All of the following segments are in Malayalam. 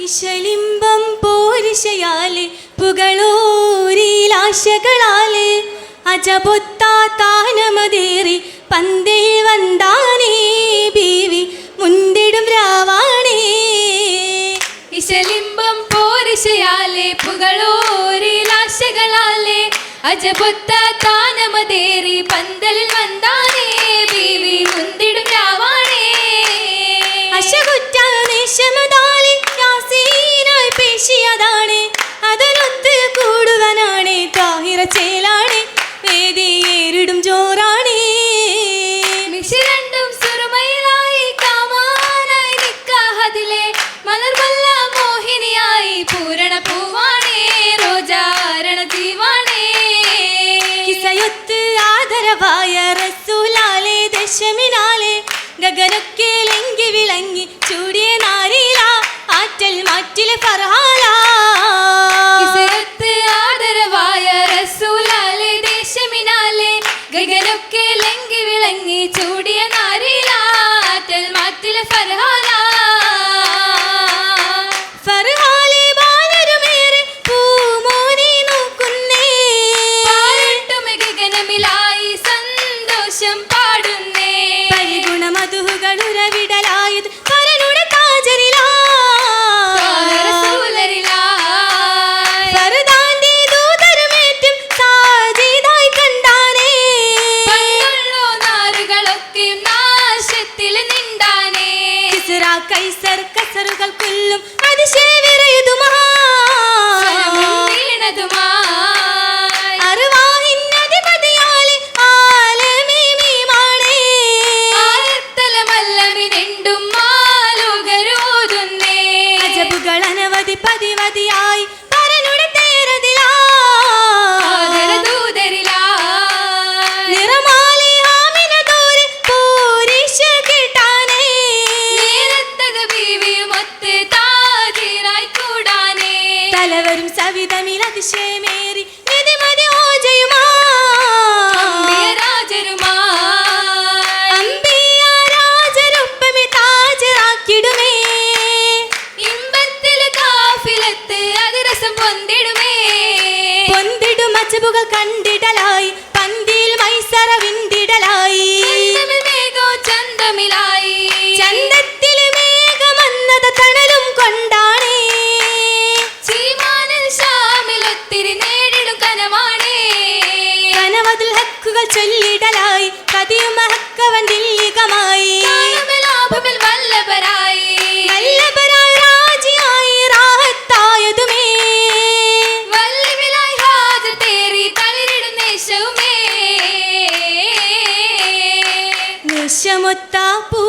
ഇശലിംബം പോരിശയാൽ പുകളോരിലാശകളാൽ അജപൊത്താനമതേറി പന്തേ വന്താനേ ബീവി മുന്തിടും രാവാണേ. ഇശലിംബം പോരിശയാലെ പുകളോരിലാശകളാലെ അജപൊത്താനമതേറി പന്തൽ വന്താനേ ബീവി മുന്തിടും രാവാ അതാണ്. അതിനൊത്ത് കൂടുവനാണ്. താഹിറ ചേലാണ്. വേദിയേറിടും ജോറാണ്. മിഷിരണ്ടും വിളങ്ങി ചൂടിയ चिल फरहाना விடுவே ഒത്താപ്പോ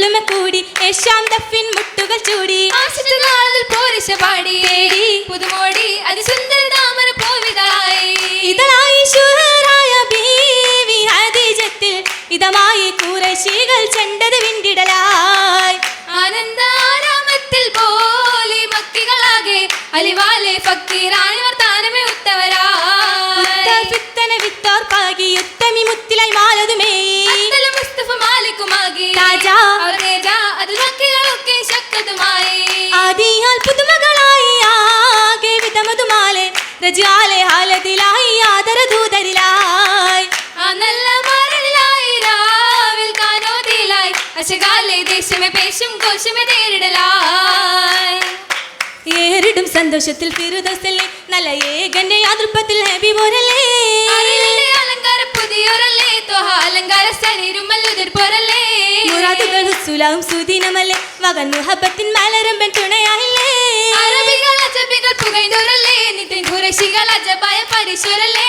ചൊല്ലുമ കൂടി ഏശാന്തഫിൻ മുട്ടുകൾ ചൂടി. ആശിച്ചനാളിൽ പോരിശ പാടി. പുതുമോടി അതിസുന്ദര താമര പോവിതായി. ഇതായി ശുഹറായ ബീവി ഹദീജത്തിൽ ഇതമായി കുറശികൾ ചെണ്ടത് വിണ്ടിടലായി ആനന്ദാരാമത്തിൽ പോലെ മക്കികളാകെ അലിവാലെ ഫക്കീറാണി വർത്താനമേ ഉത്തവരാ വിത്തന വിത്തോർപ്പാകി ഉത്തമി മുത്തിലായി മാലതുമേ മുസ്തഫ മാലിക്കുമാകി. രാജാ പുതുമകളായി നല്ല രാവിൽ പേശും കോശമേ സന്തോഷത്തിൽ നല്ല ഏകന്റെ യാതൃപ്പത്തിൽ അലങ്കാര പുതിയൊരല്ലേ തോഹ അലങ്കാര മകൻ മുഹബത്തിൻ മലരമ്പൻ തുണയായില്ല. അറബികൾ അജബികൾ പുകൈന്തോരല്ലേ നിതിൻ ഖുറൈശികൾ അജബായ പരിശോരല്ലേ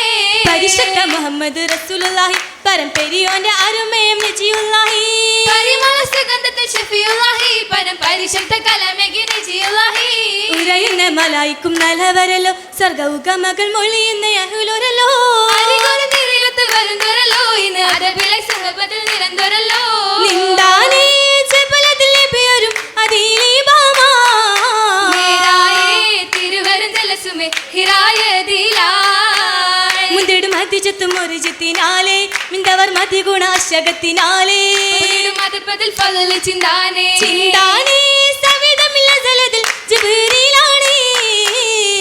പരിശുദ്ധ മുഹമ്മദ് റസൂലുള്ളാഹി പരമ്പരിയോന്റെ അരുമയം നജിയുള്ളാഹി. പരിമള സുഗന്ധത്തിൽ ഷഫിയുള്ളാഹി പരം പരിശുദ്ധ കലമേകി നജിയുള്ളാഹി. ഉരയുന്ന മലായിക്കും നലവരല്ലോ സ്വർഗൗകമകൾ മൊഴിയുന്ന യഹുലൊരല്ലോ. അരികൊരു നിറയത്തിൽ വരുന്നോരല്ലോ ഇന്ന് അറബിലെ സഹബത്തിൽ നിരന്തരല്ലോ. നിന്താനേ അതിജത്തും ഒരു ചിത്തിനാലേ മിന്തവർ മതിഗുണാശകത്തിനാലേ. മതപ്പതിൽ പകൽ ചിന്താനേ. ചിന്താനേ സവിധമില്ല ജലതിൽ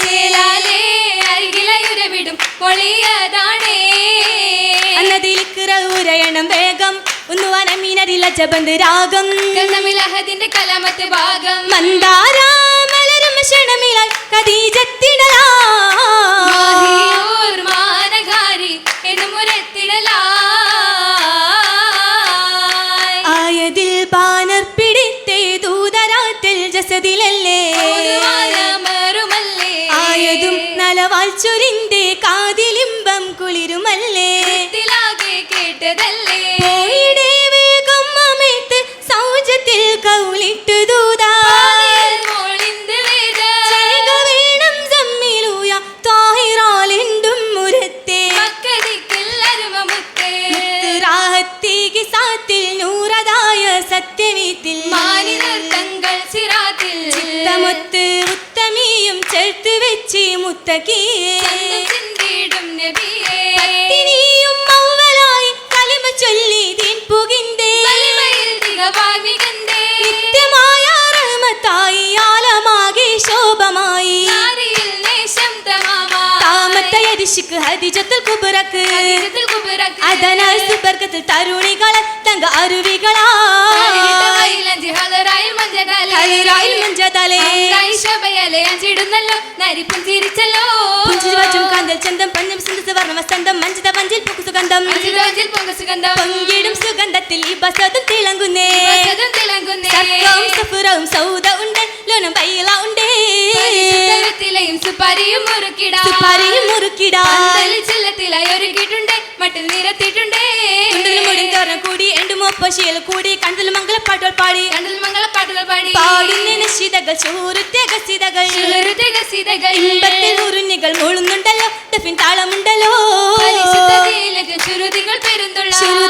ചേലാലേ അരികിലയുരവിടും പൊളിയതാണേ. അന്നതിലിക്കിറ ഉരയണം വേഗം ഒന്നുവാനമീനരില്ല ജബന്ത് രാഗം. ഗന്ധമിലഹദിന്റെ കലാമത്തെ ഭാഗം. മന്ദാരാ മലരും ക്ഷണമിലാൽ കദീജത്തിടലാ. നൂറതായ സത്യവീത്തിൽ മാനിതർ തങ്ങൾ സിറാത്തിൽ ചിത്തമൊത്ത് ഉത്തമിയും ചേർത്ത് വെച്ച് മുത്തക്കിയേ വസന്തം മഞ്ചിത പഞ്ചിൽ പൊക്കു സുഗന്ധം. അഞ്ചിതോഞ്ചിൽ തങ്ക സുഗന്ധം. പൊങ്കിടും സുഗന്ധത്തിൽ ഈ ബസതും തിളങ്ങുന്നേ. തിളങ്ങുന്നേ. സഫുറവും സൗദ ഉണ്ട് ലോനം പൈല ഉണ്ടേ. പരിശുദ്ധത്തിലെയും സുപ്പാരിയും മുറുക്കിടാ സുപ്പാരിയും മുറുക്കിടാ പന്തലിൽ ചില്ലത്തിലായി ഒരുക്കിയിട്ടുണ്ട് മട്ടിൽ നിരത്തിയിട്ടുണ്ടേ കുണ്ടലും മുടിയും തോരണം കൂടി എണ്ടു മോപ്പശിയൽ കൂടി കണ്ടൽ മംഗളപ്പാട്ടുകൾ പാടി കണ്ടൽ മംഗള പാട്ടുകൾ പാടി പാടുന്ന നിശിതകൾ ചോരുറ്റ ഗസിതകൾ ചുളരുത്തെ ഗസീതകൾ ഇമ്പത്തിൽ ഉരുന്നികൾ മൂളുന്നുണ്ടല്ലോ ഡഫിൻ താളമുണ്ടല്ലോ പരിശുദ്ധതയിലേക്ക് ചുരുതികൾ പെരുന്തുള്ള ശ്രുതികൾ പെരുന്തുള്ള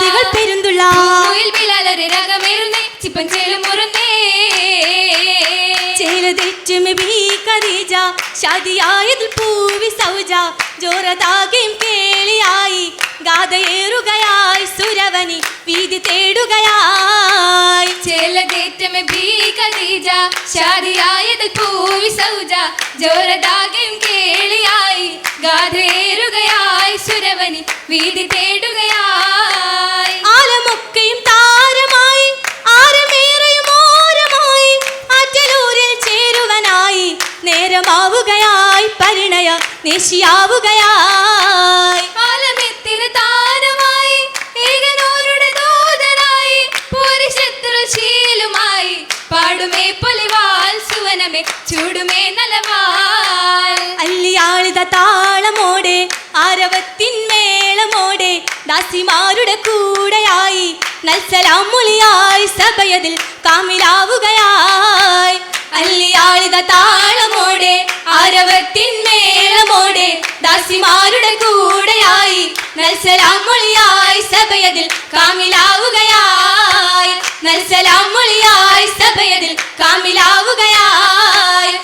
ചേലതെറ്റുമെ ബീ ഖദീജ ഷാദിയായതിൽ പൂവി സൗജ. ജോറതാകെയും കേളിയായി ഗാഥയേറുകയായി സുരവനി വീതി തേടുകയായി. ചേലകേറ്റമെ ഭീ ഖദീജ ഷാദിയായതിൽ പൂവി സൗജ. ജോരദാകയും കേളിയായി ദാസിമാരുടെ കൂടെയായി നൽസലാം മുലിയായി സഭയതിൽ കാമിലാവുകയായി. അല്ലിയാളിത താളമോടെ ആരവത്തിൻ മേളമോടെ ദാസിമാരുടെ കൂടെയായി നൽസലാം മുളിയായി സഭയതിൽ കാമിലാവുകയായി. നൽസലാം മുളിയായി സഭയതിൽ കാമിലാവുകയായി.